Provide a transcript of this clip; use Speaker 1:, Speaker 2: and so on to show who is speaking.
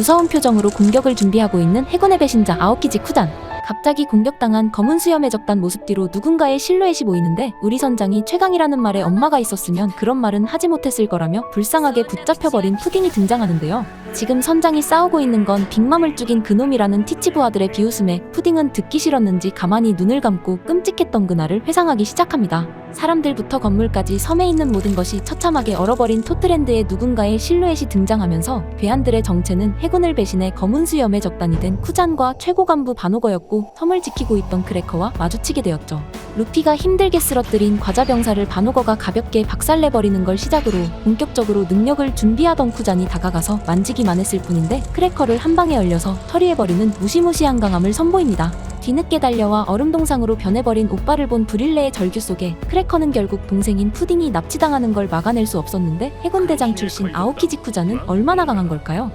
Speaker 1: 무서운 표정으로 공격을 준비하고 있는 해군의 배신자 아오키지 쿠잔. 갑자기 공격당한 검은 수염의 적단 모습 뒤로 누군가의 실루엣이 보이는데 우리 선장이 최강이라는 말에 엄마가 있었으면 그런 말은 하지 못했을 거라며 불쌍하게 붙잡혀버린 푸딩이 등장하는데요. 지금 선장이 싸우고 있는 건 빅맘을 죽인 그놈이라는 티치부하들의 비웃음에 푸딩은 듣기 싫었는지 가만히 눈을 감고 끔찍했던 그날을 회상하기 시작합니다. 사람들부터 건물까지 섬에 있는 모든 것이 처참하게 얼어버린 토트랜드에 누군가의 실루엣이 등장하면서 괴한들의 정체는 해군을 배신해 검은 수염의 적단이 된 쿠잔과 최고 간부 바노거였고 섬을 지키고 있던 크래커와 마주치게 되었죠. 루피가 힘들게 쓰러뜨린 과자 병사를 바노거가 가볍게 박살내버리는 걸 시작으로 본격적으로 능력을 준비하던 쿠잔이 다가가서 만지기만 했을 뿐인데 크래커를 한 방에 얼려서 처리해버리는 무시무시한 강함을 선보입니다. 뒤늦게 달려와 얼음동상으로 변해버린 오빠를 본 브릴레의 절규 속에 크래커는 결국 동생인 푸딩이 납치당하는 걸 막아낼 수 없었는데 해군대장 출신 아오키지 쿠자는 얼마나 강한 걸까요?